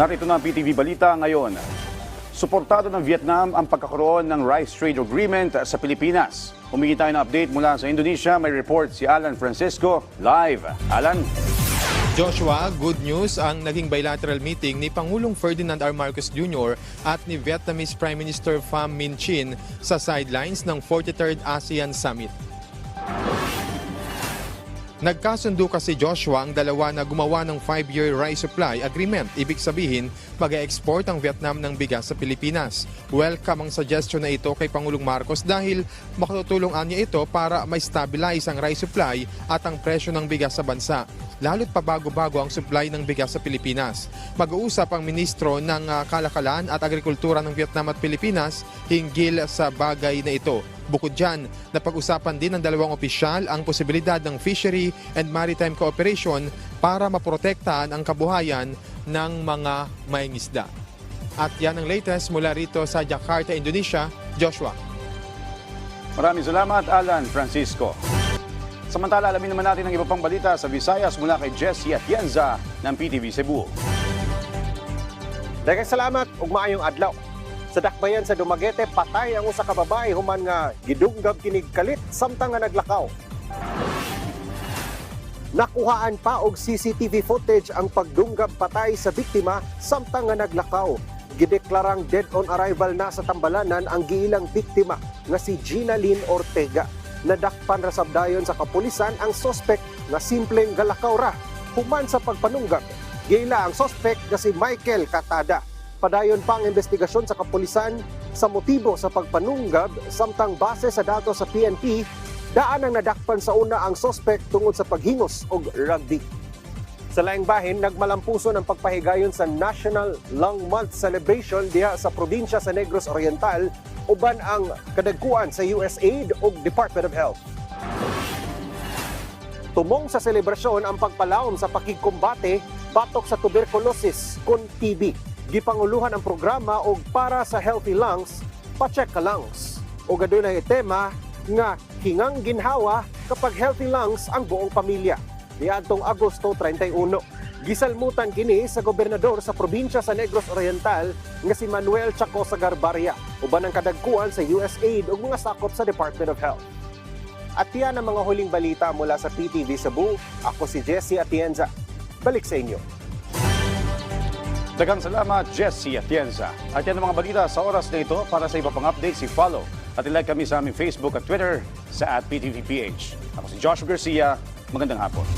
Narito na ang PTV Balita ngayon. Suportado ng Vietnam ang pagkakaroon ng Rice Trade Agreement sa Pilipinas. Humingi tayo ng update mula sa Indonesia. May report si Alan Francisco live. Alan? Joshua, good news ang naging bilateral meeting ni Pangulong Ferdinand R. Marcos Jr. at ni Vietnamese Prime Minister Pham Minh Chinh sa sidelines ng 43rd ASEAN Summit. Nagkasundo kasi Joshua ang dalawa na gumawa ng 5-year rice supply agreement. Ibig sabihin, mag-export ang Vietnam ng bigas sa Pilipinas. Welcome ang suggestion na ito kay Pangulong Marcos dahil makatutulong niya ito para ma-stabilize ang rice supply at ang presyo ng bigas sa bansa. Lalo't pabago-bago ang supply ng bigas sa Pilipinas. Mag-uusap ang ministro ng ah, Kalakalan at Agrikultura ng Vietnam at Pilipinas hinggil sa bagay na ito. Bukod dyan, napag-usapan din ng dalawang opisyal ang posibilidad ng fishery and maritime cooperation para maprotektahan ang kabuhayan ng mga mayngisda. At yan ang latest mula rito sa Jakarta, Indonesia. Joshua. Maraming salamat, Alan Francisco. Samantala, alamin naman natin ang iba pang balita sa Visayas mula kay Jessie Atienza ng PTV Cebu. Daghang salamat ug maayong adlaw. Sa dakbayan sa Dumaguete, patay ang usa ka babae human nga gidunggab kinig kalit samtang nga naglakaw. Nakuhaan pa og CCTV footage ang pagdunggab patay sa biktima samtang nga naglakaw. Gideklarang dead on arrival na sa tambalanan ang giilang biktima nga si Gina Lynn Ortega. Nadakpan ra sabdayon sa kapulisan ang sospek nga simpleng galakaw ra human sa pagpanunggab. Gila ang sospek nga si Michael Katada. Padayon pa ang investigasyon sa kapulisan sa motibo sa pagpanunggab samtang base sa datos sa PNP, daan ang nadakpan sa una ang sospek tungod sa paghingos og rugby. Sa laing bahin, nagmalampuson ang pagpahigayon sa National Lung Month celebration diha sa probinsya sa Negros Oriental uban ang kadagkuan sa USAID ug Department of Health. Tumong sa selebrasyon ang pagpalaom sa pakigkumbate batok sa tuberculosis kun TB. Gipanguluhan ang programa og para sa healthy lungs, pa-check ka lungs. O gadunay tema nga hingang ginhawa kapag healthy lungs ang buong pamilya. Niadtong Agosto 31. Gisalmutan kini sa gobernador sa probinsya sa Negros Oriental nga si Manuel Chaco Sagarbaria uban ang kadagkuan sa USAID ug mga sakop sa Department of Health. At yan ang mga huling balita mula sa PTV Cebu. Ako si Jesse Atienza. Balik sa inyo. Dagang salamat, Jessie Atienza. At yan ang mga balita sa oras na ito. Para sa iba pang updates, i-follow at i-like kami sa aming Facebook at Twitter sa at PTVPH. Ako si Joshua Garcia. Magandang hapon.